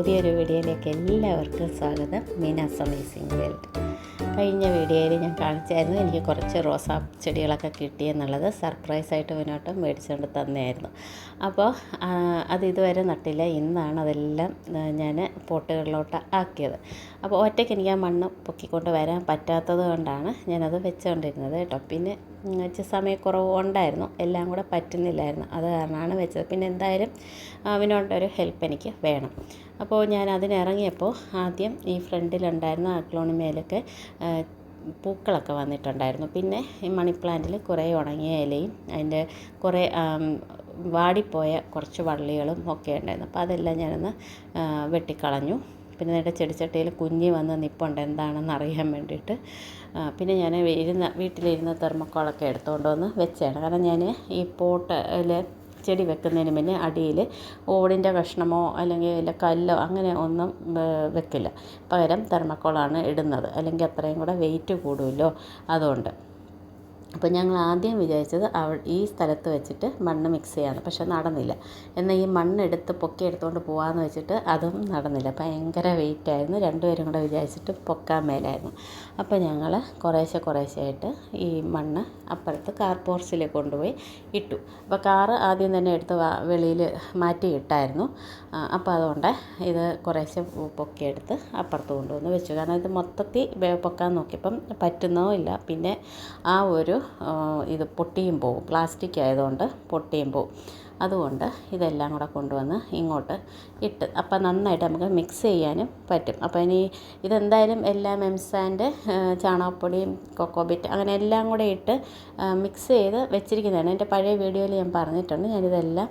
പുതിയൊരു വീഡിയോയിലേക്ക് എല്ലാവർക്കും സ്വാഗതം. Meena's amazing world. കഴിഞ്ഞ വീഡിയോയിൽ ഞാൻ കാണിച്ചായിരുന്നു എനിക്ക് കുറച്ച് റോസാ ചെടികളൊക്കെ കിട്ടിയെന്നുള്ളത് സർപ്രൈസായിട്ട് മുന്നോട്ട് മേടിച്ചുകൊണ്ട് തന്നെയായിരുന്നു. അപ്പോൾ അത് ഇതുവരെ നട്ടില്ല. ഇന്നാണ് അതെല്ലാം ഞാൻ പോട്ടുകളിലോട്ട് ആക്കിയത്. അപ്പോൾ ഒറ്റയ്ക്ക് എനിക്ക് ആ മണ്ണ് പൊക്കിക്കൊണ്ട് വരാൻ പറ്റാത്തത് കൊണ്ടാണ് ഞാനത് വെച്ചുകൊണ്ടിരുന്നത് കേട്ടോ. പിന്നെ ഇച്ചിരി സമയക്കുറവ് ഉണ്ടായിരുന്നു. എല്ലാം കൂടെ പറ്റുന്നില്ലായിരുന്നു. അത് കാരണമാണ് വെച്ചത്. പിന്നെ എന്തായാലും അവനോട് ഒരു ഹെൽപ്പ് എനിക്ക് വേണം. അപ്പോൾ ഞാൻ അതിനിറങ്ങിയപ്പോൾ ആദ്യം ഈ ഫ്രണ്ടിലുണ്ടായിരുന്ന അക്ലോണിമേലൊക്കെ മേലൊക്കെ പൂക്കളൊക്കെ വന്നിട്ടുണ്ടായിരുന്നു. പിന്നെ ഈ മണി പ്ലാന്റിൽ കുറേ ഉണങ്ങിയ ഇലയും അതിന്റെ കുറേ വാടിപ്പോയ കുറച്ച് വള്ളികളും ഒക്കെ ഉണ്ടായിരുന്നു. അപ്പോൾ അതെല്ലാം ഞാനൊന്ന് വെട്ടിക്കളഞ്ഞു. പിന്നെ നേരെ ചെടിച്ചട്ടിയിൽ കുഞ്ഞ് വന്ന് നിൽപ്പുണ്ട് എന്താണെന്ന് അറിയാൻ വേണ്ടിയിട്ട്. പിന്നെ ഞാൻ ഇരുന്ന വീട്ടിലിരുന്ന തെർമക്കോളൊക്കെ എടുത്തുകൊണ്ട് വന്ന് വെച്ചാണ് കാരണം ഞാൻ ഈ പോട്ടിൽ ചെടി വെക്കുന്നതിന് മുന്നേ അടിയിൽ ഓടിന്റെ കഷ്ണമോ അല്ലെങ്കിൽ വല്ല കല്ലോ അങ്ങനെ ഒന്നും വെക്കില്ല. പകരം തെർമക്കോളാണ് ഇടുന്നത്. അല്ലെങ്കിൽ അത്രയും കൂടെ വെയിറ്റ് കൂടുമല്ലോ അതുകൊണ്ട്. അപ്പോൾ ഞങ്ങൾ ആദ്യം വിചാരിച്ചത് അവ ഈ സ്ഥലത്ത് വെച്ചിട്ട് മണ്ണ് മിക്സ് ചെയ്യാമെന്ന് പക്ഷെ നടന്നില്ല. എന്നാൽ ഈ മണ്ണെടുത്ത് പൊക്കി എടുത്തുകൊണ്ട് പോകാമെന്ന് വെച്ചിട്ട് അതും നടന്നില്ല. ഭയങ്കര വെയിറ്റ് ആയിരുന്നു. രണ്ടുപേരും കൂടെ വിചാരിച്ചിട്ട് പൊക്കാൻ മേലായിരുന്നു. അപ്പോൾ ഞങ്ങൾ കുറേശ്ശെ കുറേശ്ശെ ആയിട്ട് ഈ മണ്ണ് അപ്പുറത്ത് കാർ പോർച്ചിൽ കൊണ്ടുപോയി ഇട്ടു. അപ്പോൾ കാറ് ആദ്യം തന്നെ എടുത്ത് വെളിയിൽ മാറ്റി ഇട്ടായിരുന്നു. അപ്പോൾ അതുകൊണ്ട് ഇത് കുറേശ്ശെ പൊക്കിയെടുത്ത് അപ്പുറത്ത് കൊണ്ടുവന്ന് വെച്ചു. കാരണം ഇത് മൊത്തത്തിൽ പൊക്കാൻ നോക്കിയപ്പം പറ്റുന്നോ ഇല്ല. പിന്നെ ആ ഒരു ഇത് പൊട്ടിയും പോവും. പ്ലാസ്റ്റിക് ആയതുകൊണ്ട് പൊട്ടിയും പോകും അതുകൊണ്ട് ഇതെല്ലാം കൂടെ കൊണ്ടുവന്ന് ഇങ്ങോട്ട് ഇട്ട് അപ്പം നന്നായിട്ട് നമുക്ക് മിക്സ് ചെയ്യാനും പറ്റും. അപ്പോൾ ഇനി ഇതെന്തായാലും എല്ലാം മെംസാന്റെ ചാണകപ്പൊടിയും കൊക്കോബിറ്റ് അങ്ങനെ എല്ലാം കൂടെ ഇട്ട് മിക്സ് ചെയ്ത് വെച്ചിരിക്കുന്നതാണ്. എന്റെ പഴയ വീഡിയോയിൽ ഞാൻ പറഞ്ഞിട്ടുണ്ട്. ഞാനിതെല്ലാം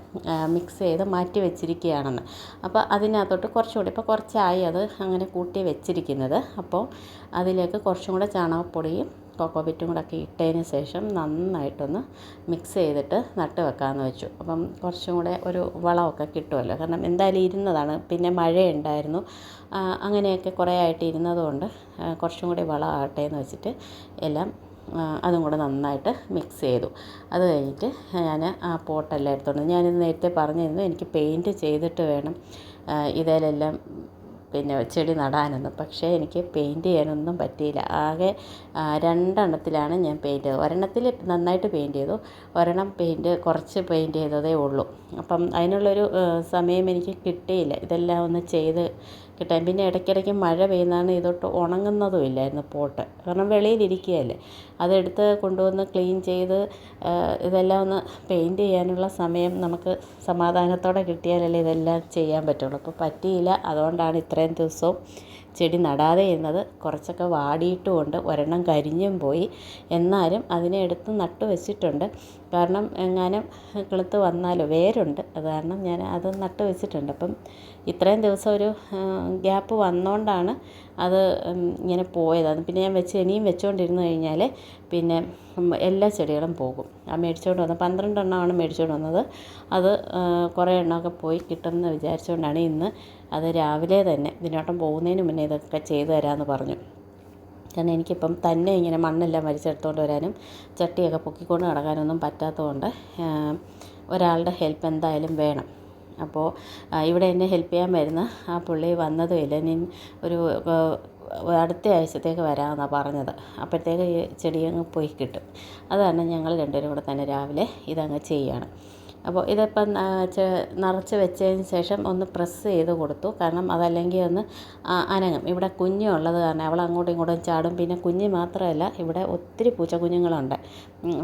മിക്സ് ചെയ്ത് മാറ്റി വെച്ചിരിക്കുകയാണെന്ന്. അപ്പോൾ അതിനകത്തോട്ട് കുറച്ചുകൂടി ഇപ്പോൾ കുറച്ചായി അത് അങ്ങനെ കൂട്ടി വെച്ചിരിക്കുന്നത്. അപ്പോൾ അതിലേക്ക് കുറച്ചും കൂടെ ചാണകപ്പൊടിയും കൊക്കോബിറ്റും കൂടെ ഒക്കെ ഇട്ടതിന് ശേഷം നന്നായിട്ടൊന്ന് മിക്സ് ചെയ്തിട്ട് നട്ട് വെക്കാമെന്ന് വെച്ചു. അപ്പം കുറച്ചും കൂടെ ഒരു വളമൊക്കെ കിട്ടുമല്ലോ. കാരണം എന്തായാലും ഇരുന്നതാണ്. പിന്നെ മഴയുണ്ടായിരുന്നു. അങ്ങനെയൊക്കെ കുറേ ആയിട്ട് ഇരുന്നതുകൊണ്ട് കുറച്ചും കൂടി വളമാകട്ടെ എന്ന് വെച്ചിട്ട് എല്ലാം അതും കൂടെ നന്നായിട്ട് മിക്സ് ചെയ്തു. അത് കഴിഞ്ഞിട്ട് ഞാൻ ആ പോട്ടെല്ലാം എടുത്തോണ്ട്. ഞാനിത് നേരത്തെ പറഞ്ഞിരുന്നു എനിക്ക് പെയിന്റ് ചെയ്തിട്ട് വേണം ഇതിലെല്ലാം പിന്നെ ചെടി നടാനൊന്നും. പക്ഷേ എനിക്ക് പെയിന്റ് ചെയ്യാനൊന്നും പറ്റിയില്ല. ആകെ രണ്ടെണ്ണത്തിലാണ് ഞാൻ പെയിന്റ് ഒരെണ്ണത്തിൽ നന്നായിട്ട് പെയിന്റ് ചെയ്തു. ഒരെണ്ണം പെയിന്റ് കുറച്ച് പെയിന്റ് ചെയ്തതേ ഉള്ളൂ. അപ്പം അതിനുള്ളൊരു സമയം എനിക്ക് കിട്ടിയില്ല. ഇതെല്ലാം ഒന്ന് ചെയ്ത് കിട്ടാൻ. പിന്നെ ഇടയ്ക്കിടയ്ക്ക് മഴ പെയ്യുന്നതാണ് ഇതൊട്ട് ഉണങ്ങുന്നതും ഇല്ലായിരുന്നു പോട്ട്. കാരണം വെളിയിലിരിക്കുകയല്ലേ. അതെടുത്ത് കൊണ്ടുവന്ന് ക്ലീൻ ചെയ്ത് ഇതെല്ലാം ഒന്ന് പെയിന്റ് ചെയ്യാനുള്ള സമയം നമുക്ക് സമാധാനത്തോടെ കിട്ടിയാലല്ലേ ഇതെല്ലാം ചെയ്യാൻ പറ്റുള്ളൂ. അപ്പോൾ പറ്റിയില്ല. അതുകൊണ്ടാണ് ഇത്രയും ദിവസവും ചെടി നടാതെ ഇരുന്നത് കുറച്ചൊക്കെ വാടിയിട്ടുമുണ്ട്. ഒരെണ്ണം കരിഞ്ഞും പോയി. എന്നാലും അതിനെ എടുത്ത് നട്ടു വെച്ചിട്ടുണ്ട്. കാരണം എങ്ങാനും കിളുത്ത് വന്നാലോ? വേരുണ്ട്. അത് കാരണം ഞാൻ അത് നട്ടു വെച്ചിട്ടുണ്ട്. അപ്പം ഇത്രയും ദിവസം ഒരു ഗ്യാപ്പ് വന്നുകൊണ്ടാണ് അത് ഇങ്ങനെ പോയത്. അത് പിന്നെ ഞാൻ വെച്ച് ഇനിയും വെച്ചുകൊണ്ടിരുന്നു കഴിഞ്ഞാൽ പിന്നെ എല്ലാ ചെടികളും പോകും. ആ മേടിച്ചുകൊണ്ട് വന്ന പന്ത്രണ്ട് എണ്ണമാണ് മേടിച്ചുകൊണ്ട് വന്നത്. അത് കുറേ എണ്ണമൊക്കെ പോയി കിട്ടുമെന്ന് വിചാരിച്ചുകൊണ്ടാണ് ഇന്ന് അത് രാവിലെ തന്നെ ഇതിനോട്ടം പോകുന്നതിന് മുന്നേ ഇതൊക്കെ ചെയ്തു തരാമെന്ന് പറഞ്ഞു. കാരണം എനിക്കിപ്പം തന്നെ ഇങ്ങനെ മണ്ണെല്ലാം വലിച്ചെടുത്തുകൊണ്ട് വരാനും ചട്ടിയൊക്കെ പൊക്കിക്കൊണ്ട് നടക്കാനൊന്നും പറ്റാത്തതുകൊണ്ട് ഒരാളുടെ ഹെൽപ്പ് എന്തായാലും വേണം. അപ്പോൾ ഇവിടെ എന്നെ ഹെൽപ്പ് ചെയ്യാൻ വരുന്ന ആ പുള്ളി വന്നതുമില്ല. ഇനി ഒരു അടുത്ത ആഴ്ചത്തേക്ക് വരാമെന്നാണ് പറഞ്ഞത്. അപ്പോഴത്തേക്ക് ഈ ചെടി അങ്ങ് പോയി കിട്ടും. അതാണ് ഞങ്ങൾ രണ്ടുപേരും കൂടെ തന്നെ രാവിലെ ഇതങ്ങ് ചെയ്യുകയാണ് അപ്പോൾ ഇതിപ്പം നിറച്ച് വെച്ചതിന് ശേഷം ഒന്ന് പ്രസ് ചെയ്ത് കൊടുത്തു. കാരണം അതല്ലെങ്കിൽ ഒന്ന് അനങ്ങും. ഇവിടെ കുഞ്ഞുള്ളത് കാരണം അവൾ അങ്ങോട്ടും ഇങ്ങോട്ടും ചാടും. പിന്നെ കുഞ്ഞ് മാത്രമല്ല ഇവിടെ ഒത്തിരി പൂച്ചക്കുഞ്ഞുങ്ങളുണ്ട്.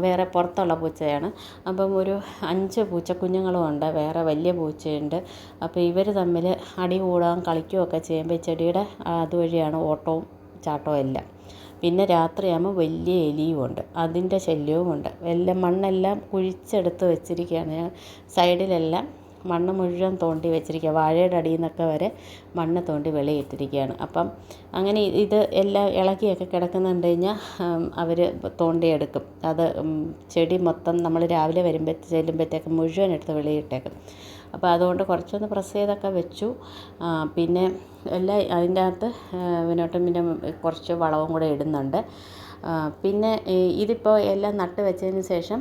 വേറെ പുറത്തുള്ള പൂച്ചയാണ്. അപ്പം ഒരു അഞ്ച് പൂച്ചക്കുഞ്ഞുങ്ങളും ഉണ്ട്. വേറെ വലിയ പൂച്ചയുണ്ട്. അപ്പോൾ ഇവർ തമ്മിൽ അടി കൂടാൻ കളിക്കുകയൊക്കെ ചെയ്യുമ്പോൾ ചെടിയുടെ അതുവഴിയാണ് ഓട്ടവും ചാട്ടവും എല്ലാം. പിന്നെ രാത്രിയാകുമ്പോൾ വലിയ എലിയുമുണ്ട് അതിന്റെ ശല്യവും ഉണ്ട് എല്ലാം മണ്ണെല്ലാം കുഴിച്ചെടുത്ത് വെച്ചിരിക്കുകയാണ്. ഞാൻ സൈഡിലെല്ലാം മണ്ണ് മുഴുവൻ തോണ്ടി വെച്ചിരിക്കുക. വാഴയുടെ അടിയിൽ നിന്നൊക്കെ വരെ മണ്ണ് തോണ്ടി വെളിയിട്ടിരിക്കുകയാണ്. അപ്പം അങ്ങനെ ഇത് എല്ലാം ഇളകിയൊക്കെ കിടക്കുന്നുണ്ട് കഴിഞ്ഞാൽ അവർ തോണ്ടിയെടുക്കും. അത് ചെടി മൊത്തം നമ്മൾ രാവിലെ വരുമ്പോൾ ചെല്ലുമ്പോഴത്തേക്ക് മുഴുവൻ എടുത്ത് വെളിയിട്ടേക്കും. അപ്പോൾ അതുകൊണ്ട് കുറച്ചൊന്ന് പ്രസ് ചെയ്തൊക്കെ വെച്ചു. പിന്നെ എല്ലാം അതിന്റെ അകത്ത് വിനോട്ടം പിന്നെ കുറച്ച് വളവും കൂടെ ഇടുന്നുണ്ട്. പിന്നെ ഇതിപ്പോൾ എല്ലാം നട്ട് വെച്ചതിന് ശേഷം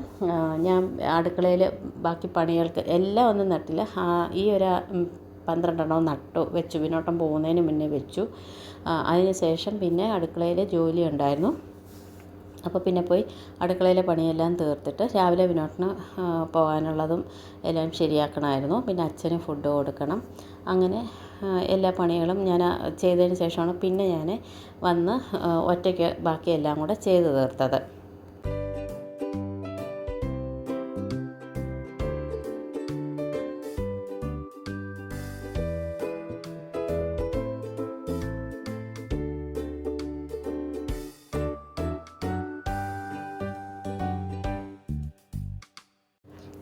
ഞാൻ അടുക്കളയിൽ ബാക്കി പണികൾക്ക് എല്ലാം ഒന്നും നട്ടില്ല. ഈ ഒരു പന്ത്രണ്ടെണ്ണം നട്ടു വെച്ചു. വിനോട്ടം പോകുന്നതിന് മുന്നേ വെച്ചു. അതിന് ശേഷം പിന്നെ അടുക്കളയിൽ ജോലി ഉണ്ടായിരുന്നു. അപ്പോൾ പിന്നെ പോയി അടുക്കളയിലെ പണിയെല്ലാം തീർത്തിട്ട് രാവിലെ വിനോട്ടിന് പോകാനുള്ളതും എല്ലാം ശരിയാക്കണമായിരുന്നു. പിന്നെ അച്ഛന് ഫുഡ് കൊടുക്കണം. അങ്ങനെ എല്ലാ പണികളും ഞാൻ ചെയ്തതിന് ശേഷമാണ് പിന്നെ ഞാൻ വന്ന് ഒറ്റയ്ക്ക് ബാക്കിയെല്ലാം കൂടെ ചെയ്ത് തീർത്തത്.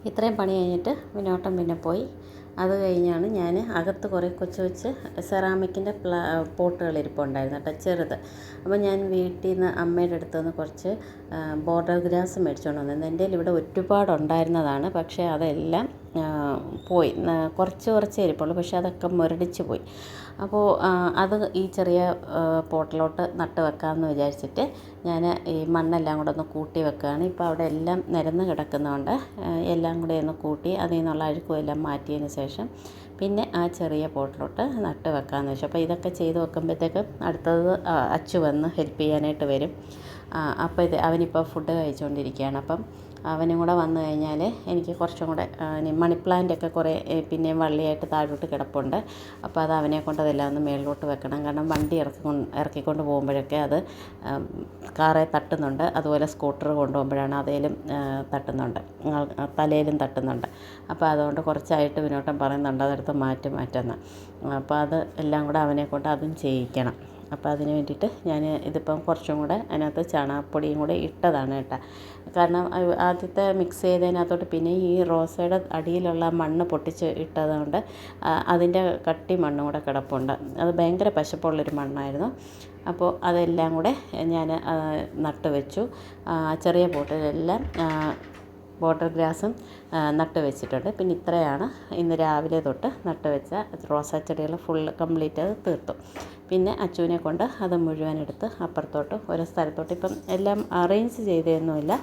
ഇത്രയും പണി കഴിഞ്ഞിട്ട് പിന്നോട്ടം പിന്നെ പോയി. അത് കഴിഞ്ഞാണ് ഞാൻ അകത്ത് കുറേ കൊച്ചു കൊച്ച് സെറാമിക്കിന്റെ പ്ലാ പോട്ടുകൾ ഇരിപ്പുണ്ടായിരുന്നു കേട്ടോ ചെറുത്. അപ്പോൾ ഞാൻ വീട്ടിൽ നിന്ന് അമ്മയുടെ അടുത്ത് നിന്ന് കുറച്ച് ബോർഡർ ഗ്രാസ് മേടിച്ചുകൊണ്ട് വന്നിരുന്നു എന്റെ ഇവിടെ ഒരുപാട് ഉണ്ടായിരുന്നതാണ് പക്ഷേ അതെല്ലാം പോയി. കുറച്ച് കുറച്ച് ഇരിപ്പുള്ളൂ പക്ഷേ അതൊക്കെ മുരടിച്ച് പോയി. അപ്പോൾ അത് ഈ ചെറിയ പോട്ടിലോട്ട് നട്ട് വെക്കാമെന്ന് വിചാരിച്ചിട്ട് ഞാൻ ഈ മണ്ണെല്ലാം കൂടെ ഒന്ന് കൂട്ടി വെക്കുകയാണ് ഇപ്പോൾ അവിടെ എല്ലാം നിരന്ന് കിടക്കുന്നതുകൊണ്ട് എല്ലാം കൂടെ ഒന്ന് കൂട്ടി അതിൽ നിന്നുള്ള അഴുക്കും എല്ലാം മാറ്റിയതിന് ശേഷം പിന്നെ ആ ചെറിയ പോട്ടിലോട്ട് നട്ട് വെക്കാമെന്ന് വെച്ചു. അപ്പോൾ ഇതൊക്കെ ചെയ്ത് വെക്കുമ്പോഴത്തേക്കും അടുത്തത് അച്ചു വന്ന് ഹെൽപ്പ് ചെയ്യാനായിട്ട് വരും. അപ്പോൾ ഇത് അവനിപ്പോൾ ഫുഡ് കഴിച്ചുകൊണ്ടിരിക്കുകയാണ് അപ്പം അവനും കൂടെ വന്നു കഴിഞ്ഞാൽ എനിക്ക് കുറച്ചും കൂടെ മണി പ്ലാന്റൊക്കെ കുറേ പിന്നെയും വള്ളിയായിട്ട് താഴോട്ട് കിടപ്പുണ്ട്. അപ്പോൾ അത് അവനെ കൊണ്ട് അതെല്ലാം ഒന്ന് മേളിലോട്ട് വെക്കണം. കാരണം വണ്ടി ഇറക്കി ഇറക്കിക്കൊണ്ട് പോകുമ്പോഴൊക്കെ അത് കാറെ തട്ടുന്നുണ്ട്. അതുപോലെ സ്കൂട്ടർ കൊണ്ടുപോകുമ്പോഴാണ് അതേലും തട്ടുന്നുണ്ട്. തലയിലും തട്ടുന്നുണ്ട്. അപ്പോൾ അതുകൊണ്ട് കുറച്ചായിട്ട് വിനോട്ടം പറയുന്നുണ്ട്. അതെടുത്ത് മാറ്റി മാറ്റുന്ന. അപ്പോൾ അത് എല്ലാം കൂടെ അവനെ കൊണ്ട് അതും ചെയ്യിക്കണം. അപ്പോൾ അതിന് വേണ്ടിയിട്ട് ഞാൻ ഇതിപ്പം കുറച്ചും കൂടെ അതിനകത്ത് ചാണകപ്പൊടിയും കൂടെ ഇട്ടതാണ് കേട്ടോ. കാരണം ആദ്യത്തെ മിക്സ് ചെയ്തതിനകത്തോട്ട് പിന്നെ ഈ റോസയുടെ അടിയിലുള്ള മണ്ണ് പൊട്ടിച്ച് ഇട്ടതുകൊണ്ട് അതിന്റെ കട്ടി മണ്ണും കൂടെ കിടപ്പുണ്ട്. അത് ഭയങ്കര പശപ്പുള്ളൊരു മണ്ണായിരുന്നു. അപ്പോൾ അതെല്ലാം കൂടെ ഞാൻ നട്ട് വെച്ചു ചെറിയ പോട്ടിലെല്ലാം ബോർഡർ ഗ്രാസും നട്ട് വെച്ചിട്ടുണ്ട്. പിന്നെ ഇത്രയാണ് ഇന്ന് രാവിലെ തൊട്ട് നട്ട് വെച്ച റോസാ ചെടികൾ ഫുൾ കംപ്ലീറ്റ് അത് തീർത്തു. പിന്നെ അച്ചുവിനെ കൊണ്ട് അത് മുഴുവൻ എടുത്ത് അപ്പുറത്തോട്ട് ഓരോ സ്ഥലത്തോട്ട് ഇപ്പം എല്ലാം അറേഞ്ച് ചെയ്തതൊന്നുമില്ല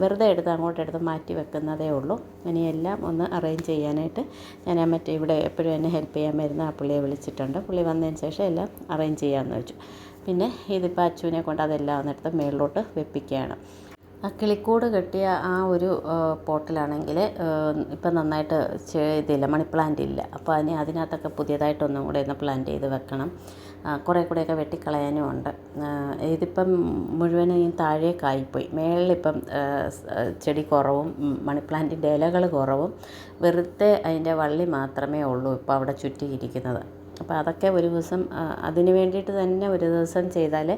വെറുതെ എടുത്ത് അങ്ങോട്ട് എടുത്ത് മാറ്റി വെക്കുന്നതേ ഉള്ളൂ. ഇനി എല്ലാം ഒന്ന് അറേഞ്ച് ചെയ്യാനായിട്ട് ഞാൻ മറ്റേ ഇവിടെ എപ്പോഴും എന്നെ ഹെൽപ്പ് ചെയ്യാൻ വരുന്ന ആ പുള്ളിയെ വിളിച്ചിട്ടുണ്ട്. പുള്ളി വന്നതിന് ശേഷം എല്ലാം അറേഞ്ച് ചെയ്യാമെന്ന് വെച്ചു. പിന്നെ ഇതിപ്പോൾ അച്ചുവിനെ കൊണ്ട് അതെല്ലാം ഒന്നെടുത്ത് മേളിലോട്ട് വെപ്പിക്കുകയാണ്. ആ കിളിക്കൂട് കെട്ടിയ ആ ഒരു പോട്ടിലാണെങ്കിൽ ഇപ്പം നന്നായിട്ട് ഇതില്ല മണി പ്ലാന്റ് ഇല്ല. അപ്പോൾ അതിന് അതിനകത്തൊക്കെ പുതിയതായിട്ടൊന്നും കൂടെ ഒന്ന് പ്ലാന്റ് ചെയ്ത് വെക്കണം. കുറേ കൂടെയൊക്കെ വെട്ടിക്കളയാനും ഉണ്ട്. ഇതിപ്പം മുഴുവനും താഴേക്കായിപ്പോയി മേളിലിപ്പം ചെടി കുറവും മണി പ്ലാന്റിന്റെ ഇലകൾ കുറവും. വെറുതെ അതിന്റെ വള്ളി മാത്രമേ ഉള്ളൂ ഇപ്പോൾ അവിടെ ചുറ്റിയിരിക്കുന്നത്. അപ്പോൾ അതൊക്കെ ഒരു ദിവസം അതിന് വേണ്ടിയിട്ട് തന്നെ ഒരു ദിവസം ചെയ്താൽ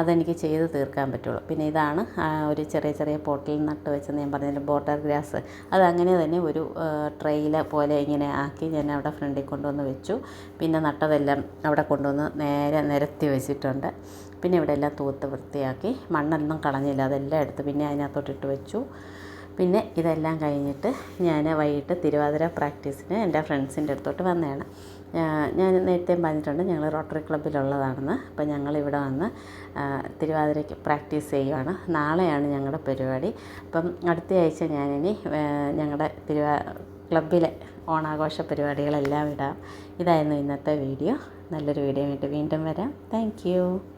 അതെനിക്ക് ചെയ്ത് തീർക്കാൻ പറ്റുള്ളൂ. പിന്നെ ഇതാണ് ഒരു ചെറിയ ചെറിയ പോട്ടിൽ നട്ട് വെച്ച് ഞാൻ പറഞ്ഞതിന്റെ ബോട്ടർ ഗ്രാസ്. അതങ്ങനെ തന്നെ ഒരു ട്രെയില പോലെ ഇങ്ങനെ ആക്കി ഞാൻ അവിടെ ഫ്രണ്ടിൽ കൊണ്ടുവന്ന് വെച്ചു. പിന്നെ നട്ടതെല്ലാം അവിടെ കൊണ്ടുവന്ന് നേരെ നിരത്തി വെച്ചിട്ടുണ്ട്. പിന്നെ ഇവിടെ എല്ലാം തൂത്ത് വൃത്തിയാക്കി മണ്ണൊന്നും കളഞ്ഞില്ല അതെല്ലാം എടുത്ത് പിന്നെ അതിനകത്തോട്ടിട്ട് വെച്ചു. പിന്നെ ഇതെല്ലാം കഴിഞ്ഞിട്ട് ഞാൻ വൈകിട്ട് തിരുവാതിര പ്രാക്ടീസിന് എന്റെ ഫ്രണ്ട്സിന്റെ അടുത്തോട്ട് വന്നതാണ്. ഞാൻ നേരത്തെ പറഞ്ഞിട്ടുണ്ട് ഞങ്ങൾ റോട്ടറി ക്ലബ്ബിലുള്ളതാണെന്ന് അപ്പോൾ ഞങ്ങളിവിടെ വന്ന് തിരുവാതിരയ്ക്ക് പ്രാക്ടീസ് ചെയ്യുകയാണ് നാളെയാണ് ഞങ്ങളുടെ പരിപാടി. അപ്പം അടുത്ത ആഴ്ച ഞാനിനി ഞങ്ങളുടെ തിരുവാ ക്ലബ്ബിലെ ഓണാഘോഷ പരിപാടികളെല്ലാം ഇടാം. ഇതായിരുന്നു ഇന്നത്തെ വീഡിയോ നല്ലൊരു വീഡിയോ ആയിട്ട് വീണ്ടും വരാം. താങ്ക്